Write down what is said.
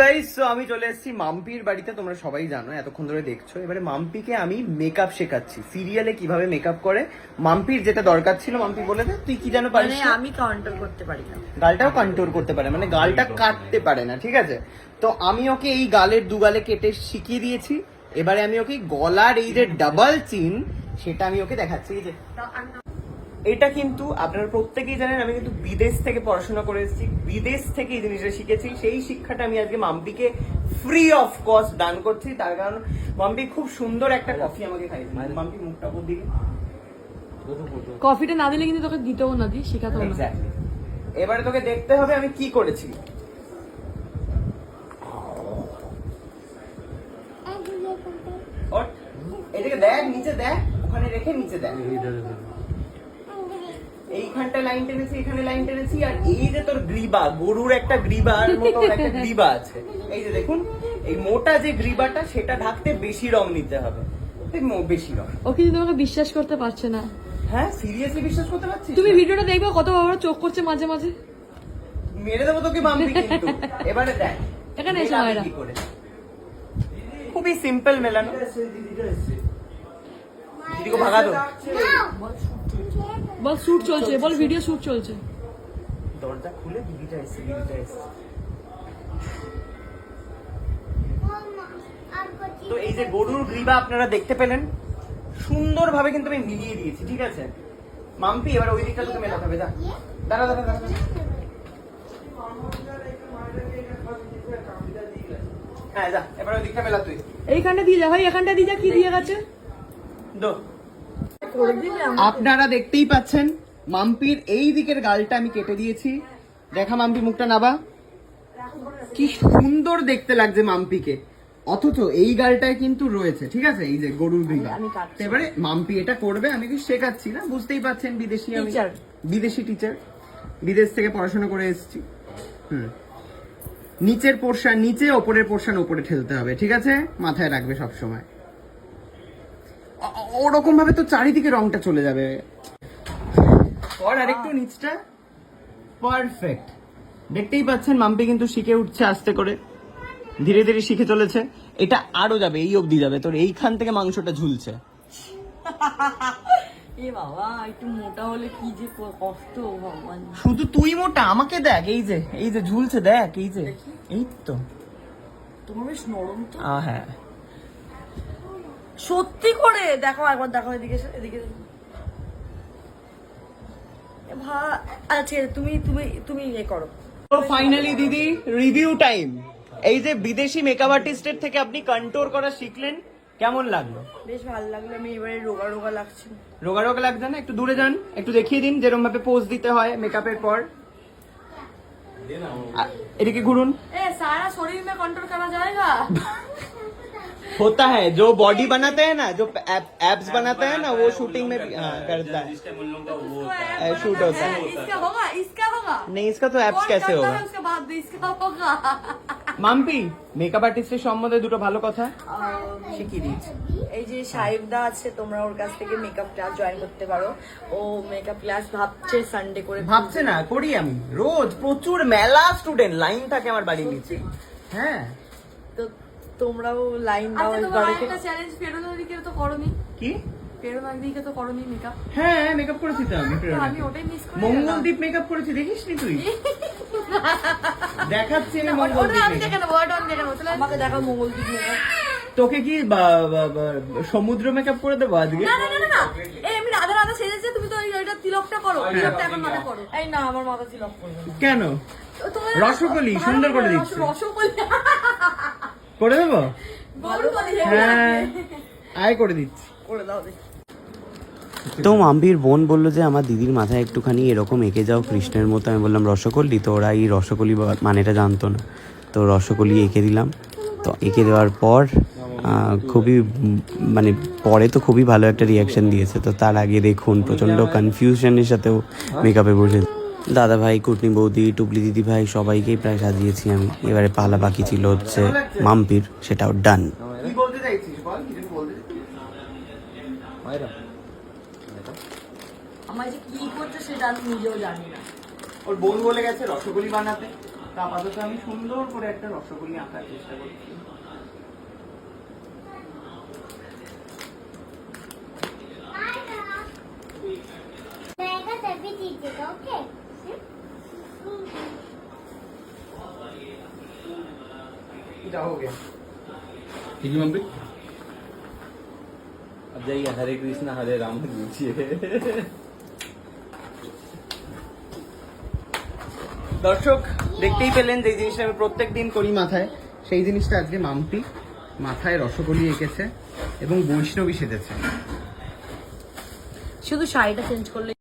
Guys আমি চলে এসেছি মাম্পির বাড়িতে তোমরা সবাই জানো এতক্ষণ ধরে দেখছ। এবারে মাম্পিকে আমি মেকআপ শেখাচ্ছি। সিরিয়ালে কীভাবে মেকআপ করে মাম্পির যেটা দরকার ছিল মাম্পি বলে দে তুই কি জানো পারিস মানে না? আমি কাউন্টার করতে পারি না। গালটাও কন্ট্রোল করতে পারে মানে গালটা কাটতে পারে না ঠিক আছে? তো আমি ওকে এই গালের দু গালে কেটে শিখিয়ে দিয়েছি। এবারে আমি ওকে গলার এই যে ডাবল চিন সেটা আমি ওকে দেখাচ্ছি এই যে। এটা কিন্তু আপনারা প্রত্যেকেই জানেন আমি কিন্তু বিদেশ থেকে পড়াশোনা করে এসেছি। বিদেশ থেকে এই জিনিসটা শিখেছি। সেই শিক্ষাটা আমি আজকে মাম্পিকে ফ্রি অফ কস্ট দান করছি। তার কারণ মাম্পি খুব সুন্দর একটা কফি আমাকে খাইয়েছে। মাম্পি মুখটা উপর দিকে কফিটা না দিলে কিন্তু তোকে দিতেও না দি শেখাতেও না. এবারে তোকে দেখতে হবে আমি কি করেছি। এটাকে দেখ নিচে দেখ। ওখানে রেখে নিচে দেখ। এইখানটা লাইন টেনেছি এখানে লাইন টেনেছি আর এই যে তোর গ্রিবা গরুর একটা গ্রিবার মতো একটা গ্রিবা আছে। এই যে দেখুন এই মোটা যে গ্রিবাটা সেটা ঢাকতে বেশি রং নিতে হবে। বেশি রং। ও কিন্তু তোমাকে বিশ্বাস করতে পারছে না। হ্যাঁ সিরিয়াসলি বিশ্বাস করতে পারছিস? তুমি ভিডিওটা দেখবে কত বড় চোখ করছে মাঝে মাঝে। মেরে দেবো তোকে মাম্পি কিন্তু। এবারে দেখ এখানে এসো। খুবই সিম্পল মেলানো। দিদিকে ভাগা দো। বল শুট চলছে বল ভিডিও শুট চলছে। দরজা খুলে দিদিটা এসে দিদিটা এসে তো এই যে গরুর গ্রীবা আপনারা দেখতে পেলেন সুন্দরভাবে কিন্তু আমি মিলিয়ে দিয়েছি ঠিক আছে? মাম্পি এবার ওই দিকটা তোকে মেলাতে হবে যা। দাঁড়া দাঁড়া দাঁড়া। হ্যাঁ যা এবার ওই দিকটা মেলা তুই। এইখানটা দিয়ে যা ভাই এখানটা দিয়ে যা কি দিয়ে গেছে? দো। আপনারা দেখতেই পাচ্ছেন মাম্পির এই দিকের গালটা আমি কেটে দিয়েছি। দেখা মাম্পি মুখটা নাবা। কি সুন্দর দেখতে লাগছে মাম্পিকে। অথচ এই গালটায় কিন্তু রয়েছে ঠিক আছে? এই যে গরুর গ্রীবা এবারে মাম্পি এটা করবে আমি কি শেখাচ্ছি না? বুঝতেই পাচ্ছেন বিদেশি আমি বিদেশি টিচার বিদেশ থেকে পড়াশোনা করে এসেছি। হুম। নিচের পোর্শন নিচে ওপরের পোর্শন ওপরে ঠেলতে হবে ঠিক আছে? মাথায় রাখবে সব সময় ওরকম ভাবে তো চারিদিকে রংটা চলে যাবে। পর আরেকটু নিচটা। পারফেক্ট দেখতেই পাচ্ছেন মাম্পি কিন্তু শিখে উঠছে আস্তে করে। ধীরে ধীরে শিখে চলেছে। এটা আরও যাবে এই অবধি যাবে। তোর এইখান থেকে মাংসটা ঝুলছে। এ বাবা একটু মোটা হলে কি যে কষ্ট ভগবান। শুধু তুই মোটা আমাকে দেখ এই যে এই যে ঝুলছে দেখ এই যে। এই তো। তোমার বেশ নরম তো। হ্যাঁ। সত্যি করে? দেখো একবার দেখো এদিকে এদিকে আচ্ছা তুমি তুমি তুমি ইয়ে করো। ফাইনালি দিদি রিভিউ টাইম এই যে বিদেশি মেকআপ আর্টিস্টের থেকে আপনি কন্ট্রোল করা শিখলেন কেমন লাগল? বেশ ভালো লাগল আমি এবারে রোগা রোগা রোগা রোগা না? একটু দূরে যান একটু দেখিয়ে দিন যেরকম ভাবে পোজ দিতে হয় মেকআপের পর। এদিকে ঘুরুন। এ সারা শরীর মে কন্ট্রোল করা होता है जो बॉडी बनाते हैं ना जो एब्स बनाते हैं ना वो शूटिंग में भी हाँ, करता है शूट होता है इसका होगा इसका होगा नहीं इसका तो एब्स कौन कैसे करता होगा है उसके बाद भी इसका होगा মাম্পি মেকআপ আর্টিস্টের সম্বন্ধে দুটো ভালো কথা শিখিয়ে দিয়েছি এই যে সাহেবদা আছে তোমরা ওর কাছ থেকে মেকআপ ক্লাস জয়েন করতে পারো ও মেকআপ ক্লাস ভাবছে সানডে করে ভাবছে না করি আমি রোজ প্রচুর মেলা স্টুডেন্ট লাইন থাকে আমার বাড়ির নিচে হ্যাঁ তো তোমরাও লাইন দাও আচ্ছা এবারে একটা চ্যালেঞ্জ ফেরোনা দিকে তো করনি। কি? ফেরোনা দিকে তো করনি মেকআপ হ্যাঁ মেকআপ করেছি তো আমি আমি ওটাই মিস করে। মঙ্গলদীপ মেকআপ করেছি দেখিস নি তুই? দেখাচ্ছি আমি মঙ্গলদীপ আমি। দেখে নেব ওটা আমি দেখে নেব চলে আমাকে দেখো মঙ্গলদীপ মেকআপ তোকে কি সমুদ্র মেকআপ করে দেবো আজকে? না না না না, না। এই আমি রাধা রাধা সেজেছে তুমি তো ওই- ওইটা তিলকটা করো। তিলকটা এখন মাথায় করো এই না আমার মাথা করবে কেন? রসকলি, সুন্দর করে দিচ্ছে। রসকলি করে দেবো? হ্যাঁ। আয় করে দিচ্ছি। করে দাও তো মাম্পির বোন বলল যে আমার দিদির মাথায় একটুখানি এরকম এঁকে যাও কৃষ্ণের মতো। আমি বললাম রসকলি? তো ওরা এই রসকলি বা- মানেটা জানতো না। তো রসকলি এঁকে দিলাম। তো এঁকে দেওয়ার পর খুবই মানে পরে তো খুবই ভালো একটা রিয়াকশন দিয়েছে। তো তার আগে দেখুন প্রচণ্ড কনফিউশনের সাথেও মেকআপে বসে দাদা ভাই কুটনি বৌদি টুকলি দিদি ভাই সবাইকেই প্রায় সাজিয়েছি আমি। এবারে পালা বাকি ছিল হচ্ছে মাম্পির সেটাও ডান আমার যে কি করছে সেটা আমি নিজেও জানি না। ওর বোন বলে গেছে রসগোল্লা বানাতে। তো আপাতত আমি সুন্দর করে একটা রসগোল্লা আঁকার চেষ্টা করছি। এটা हो गया ठीक है मम्मी अब जाइए हरे कृष्णा हरे राम लीजिए দর্শক দেখতেই পেলেন যে জিনিসটা আমি প্রত্যেক দিন করি মাথায় সেই জিনিসটা আজকে মাম্পি মাথায় রসগোল্লি এঁকেছে এবং বৈষ্ণবী সেজেছে শুধু শাড়িটা চেঞ্জ করলে